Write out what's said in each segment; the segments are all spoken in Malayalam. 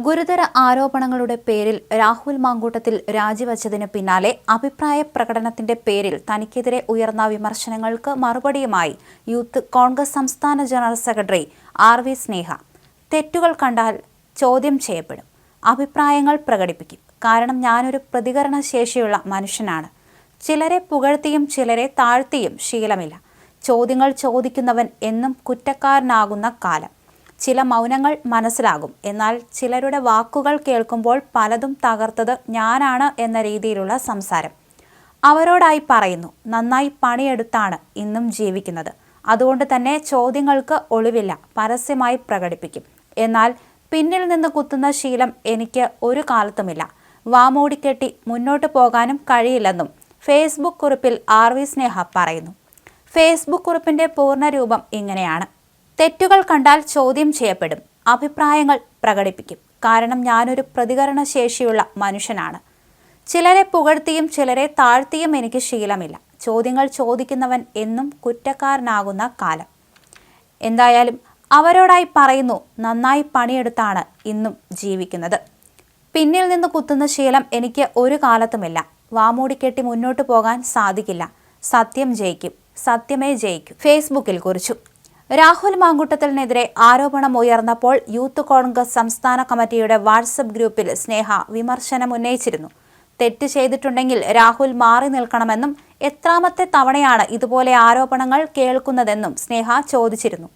ഗുരുതര ആരോപണങ്ങളുടെ പേരിൽ രാഹുൽ മാങ്കൂട്ടത്തിൽ രാജിവച്ചതിന് പിന്നാലെ അഭിപ്രായ പ്രകടനത്തിന്റെ പേരിൽ തനിക്കെതിരെ ഉയർന്ന വിമർശനങ്ങൾക്ക് മറുപടിയുമായി യൂത്ത് കോൺഗ്രസ് സംസ്ഥാന general secretary R V Sneha. തെറ്റുകൾ കണ്ടാൽ ചോദ്യം ചെയ്യപ്പെടും. അഭിപ്രായങ്ങൾ പ്രകടിപ്പിക്കും. കാരണം ഞാനൊരു പ്രതികരണ ശേഷിയുള്ള മനുഷ്യനാണ്. ചിലരെ പുകഴ്ത്തിയും ചിലരെ താഴ്ത്തിയും ശീലമില്ല. ചോദ്യങ്ങൾ ചോദിക്കുന്നവൻ എന്നും കുറ്റക്കാരനാകുന്ന കാലം. ചില മൗനങ്ങൾ മനസ്സിലാകും. എന്നാൽ ചിലരുടെ വാക്കുകൾ കേൾക്കുമ്പോൾ പലതും തകർത്തത് ഞാനാണ് എന്ന രീതിയിലുള്ള സംസാരം. അവരോടായി പറയുന്നു നന്നായി പണിയെടുത്താണ് ഇന്നും ജീവിക്കുന്നത്. അതുകൊണ്ട് തന്നെ ചോദ്യങ്ങൾക്ക് ഒളിവില്ല പരസ്യമായി പ്രകടിപ്പിക്കും. എന്നാൽ പിന്നിൽ നിന്ന് കുത്തുന്ന ശീലം എനിക്ക് ഒരു കാലത്തുമില്ല. വാമൂടിക്കെട്ടി മുന്നോട്ട് പോകാനും കഴിയില്ലെന്നും ഫേസ്ബുക്ക് കുറിപ്പിൽ ആർ വി സ്നേഹ പറയുന്നു. ഫേസ്ബുക്ക് കുറിപ്പിന്റെ പൂർണരൂപം ഇങ്ങനെയാണ്. തെറ്റുകൾ കണ്ടാൽ ചോദ്യം ചെയ്യപ്പെടും. അഭിപ്രായങ്ങൾ പ്രകടിപ്പിക്കും. കാരണം ഞാനൊരു പ്രതികരണ ശേഷിയുള്ള മനുഷ്യനാണ്. ചിലരെ പുകഴ്ത്തിയും ചിലരെ താഴ്ത്തിയും എനിക്ക് ശീലമില്ല. ചോദ്യങ്ങൾ ചോദിക്കുന്നവൻ എന്നും കുറ്റക്കാരനാകുന്ന കാലം. എന്തായാലും അവരോടായി പറയുന്നു നന്നായി പണിയെടുത്താണ് ഇന്നും ജീവിക്കുന്നത്. പിന്നിൽ നിന്ന് കുത്തുന്ന ശീലം എനിക്ക് ഒരു കാലത്തുമില്ല. വാമൂടിക്കെട്ടി മുന്നോട്ട് പോകാൻ സാധിക്കില്ല. സത്യം ജയിക്കും. സത്യമേ ജയിക്കും. ഫേസ്ബുക്കിൽ കുറിച്ചു. രാഹുൽ മാങ്കൂട്ടത്തിനെതിരെ ആരോപണം ഉയർന്നപ്പോൾ യൂത്ത് കോൺഗ്രസ് സംസ്ഥാന കമ്മിറ്റിയുടെ വാട്സപ്പ് ഗ്രൂപ്പിൽ സ്നേഹ വിമർശനം ഉന്നയിച്ചിരുന്നു. തെറ്റ് ചെയ്തിട്ടുണ്ടെങ്കിൽ രാഹുൽ മാറി നിൽക്കണമെന്നും എത്രാമത്തെ തവണയാണ് ഇതുപോലെ ആരോപണങ്ങൾ കേൾക്കുന്നതെന്നും സ്നേഹ ചോദിച്ചിരുന്നു.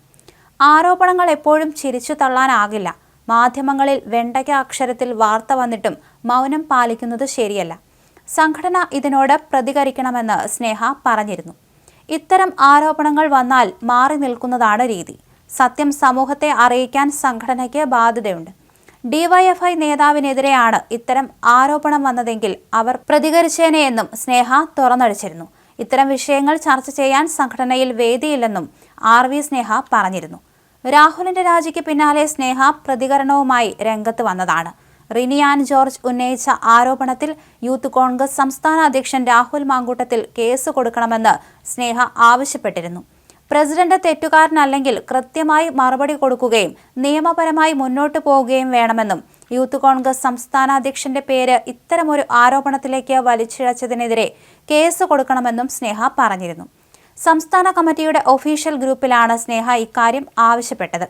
ആരോപണങ്ങൾ എപ്പോഴും ചിരിച്ചു തള്ളാനാകില്ല. മാധ്യമങ്ങളിൽ വെണ്ടയ്ക്ക അക്ഷരത്തിൽ വാർത്ത വന്നിട്ടും മൗനം പാലിക്കുന്നത് ശരിയല്ല. സംഘടന ഇതിനോട് പ്രതികരിക്കണമെന്ന് സ്നേഹ പറഞ്ഞിരുന്നു. ഇത്തരം ആരോപണങ്ങൾ വന്നാൽ മാറി നിൽക്കുന്നതാണ് രീതി. സത്യം സമൂഹത്തെ അറിയിക്കാൻ സംഘടനയ്ക്ക് ബാധ്യതയുണ്ട്. ഡിവൈഎഫ്ഐ നേതാവിനെതിരെയാണ് ഇത്തരം ആരോപണം വന്നതെങ്കിൽ അവർ പ്രതികരിച്ചേനെയെന്നും സ്നേഹ തുറന്നടിച്ചിരുന്നു. ഇത്തരം വിഷയങ്ങൾ ചർച്ച ചെയ്യാൻ സംഘടനയിൽ വേദിയില്ലെന്നും ആർ വി സ്നേഹ പറഞ്ഞിരുന്നു. രാഹുലിന്റെ രാജിക്ക് പിന്നാലെ സ്നേഹ പ്രതികരണവുമായി രംഗത്ത് വന്നതാണ്. റിനിയാൻ ജോർജ് ഉന്നയിച്ച ആരോപണത്തിൽ യൂത്ത് കോൺഗ്രസ് സംസ്ഥാന അധ്യക്ഷൻ രാഹുൽ മാങ്കൂട്ടത്തിൽ കേസ് കൊടുക്കണമെന്ന് സ്നേഹ ആവശ്യപ്പെട്ടിരുന്നു. പ്രസിഡന്റ് തെറ്റുകാരനല്ലെങ്കിൽ കൃത്യമായി മറുപടി കൊടുക്കുകയും നിയമപരമായി മുന്നോട്ടു പോവുകയും വേണമെന്നും യൂത്ത് കോൺഗ്രസ് സംസ്ഥാന അധ്യക്ഷന്റെ പേര് ഇത്തരമൊരു ആരോപണത്തിലേക്ക് വലിച്ചിഴച്ചതിനെതിരെ കേസ് കൊടുക്കണമെന്നും സ്നേഹ പറഞ്ഞിരുന്നു. സംസ്ഥാന കമ്മിറ്റിയുടെ ഒഫീഷ്യൽ ഗ്രൂപ്പിലാണ് സ്നേഹ ഇക്കാര്യം ആവശ്യപ്പെട്ടത്.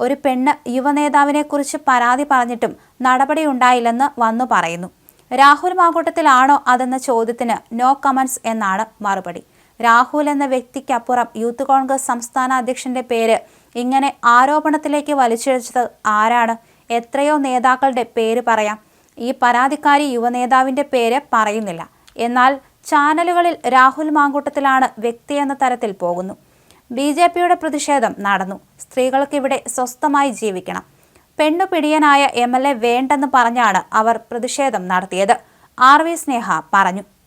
ഒരു പെണ്ണ് യുവനേതാവിനെക്കുറിച്ച് പരാതി പറഞ്ഞിട്ടും നടപടിയുണ്ടായില്ലെന്ന് വന്നു പറയുന്നു. രാഹുൽ മാങ്കൂട്ടത്തിലാണോ അതെന്ന ചോദ്യത്തിന് നോ കമൻസ് എന്നാണ് മറുപടി. രാഹുൽ എന്ന വ്യക്തിക്കപ്പുറം യൂത്ത് കോൺഗ്രസ് സംസ്ഥാന അധ്യക്ഷന്റെ പേര് ഇങ്ങനെ ആരോപണത്തിലേക്ക് വലിച്ചിഴച്ചത് ആരാണ്? എത്രയോ നേതാക്കളുടെ പേര് പറയാം. ഈ പരാതിക്കാരി യുവനേതാവിന്റെ പേര് പറയുന്നില്ല. എന്നാൽ ചാനലുകളിൽ രാഹുൽ മാങ്കൂട്ടത്തിലാണ് വ്യക്തി എന്ന തരത്തിൽ പോകുന്നു. ബി ജെ പിയുടെ പ്രതിഷേധം നടന്നു. സ്ത്രീകൾക്കിവിടെ സ്വസ്ഥമായി ജീവിക്കണം. പെണ്ണുപിടിയനായ എം എൽ എ വേണ്ടെന്ന് പറഞ്ഞാണ് അവർ പ്രതിഷേധം നടത്തിയത്. ആർ വി സ്നേഹ പറഞ്ഞു.